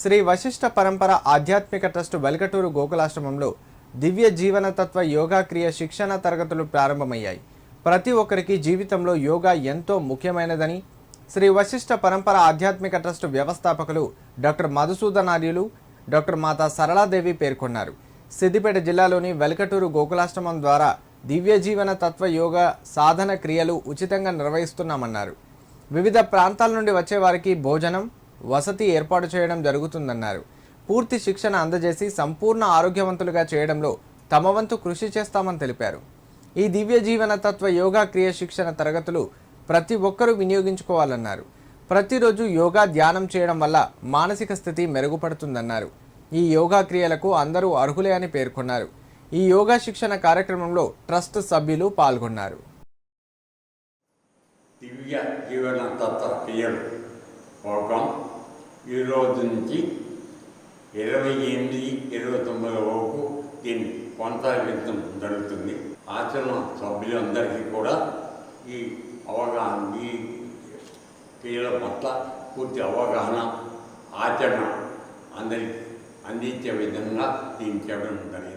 శ్రీ వశిష్ఠ పరంపర ఆధ్యాత్మిక ట్రస్ట్ వెలకటూరు గోకులాశ్రమంలో దివ్య జీవన తత్వ యోగా క్రియ శిక్షణ తరగతులు ప్రారంభమయ్యాయి. ప్రతి ఒక్కరికి జీవితంలో యోగా ఎంతో ముఖ్యమైనదని శ్రీ వశిష్ఠ పరంపర ఆధ్యాత్మిక ట్రస్ట్ వ్యవస్థాపకులు డాక్టర్ మధుసూదనార్యులు డాక్టర్ మాతా సరళాదేవి పేర్కొన్నారు. సిద్దిపేట జిల్లాలోని వెలకటూరు గోకులాశ్రమం ద్వారా దివ్య జీవన తత్వ యోగా సాధన క్రియలు ఉచితంగా నిర్వహిస్తున్నామన్నారు. వివిధ ప్రాంతాల నుండి వచ్చే వారికి భోజనం వసతి ఏర్పాటు చేయడం జరుగుతుందన్నారు. పూర్తి శిక్షణ అందజేసి సంపూర్ణ ఆరోగ్యవంతులుగా చేయడంలో తమ వంతు కృషి చేస్తామని తెలిపారు. ఈ దివ్య జీవన తత్వ యోగా క్రియ శిక్షణ తరగతులు ప్రతి ఒక్కరూ వినియోగించుకోవాలన్నారు. ప్రతిరోజు యోగా ధ్యానం చేయడం వల్ల మానసిక స్థితి మెరుగుపడుతుందన్నారు. ఈ యోగా క్రియలకు అందరూ అర్హులే అని పేర్కొన్నారు. ఈ యోగా శిక్షణ కార్యక్రమంలో ట్రస్ట్ సభ్యులు పాల్గొన్నారు. దివ్య జీవన తత్వ క్రియలు ఈరోజు నుంచి ఇరవై ఎనిమిది ఇరవై తొమ్మిది వరకు దీన్ని కొనసాగించడం జరుగుతుంది. ఆచరణ సభ్యులందరికీ కూడా ఈ అవగాహన ఈ క్రియల పట్ల పూర్తి అవగాహన ఆచరణ అందరికి అందించే విధంగా దీన్ని చేయడం జరిగింది.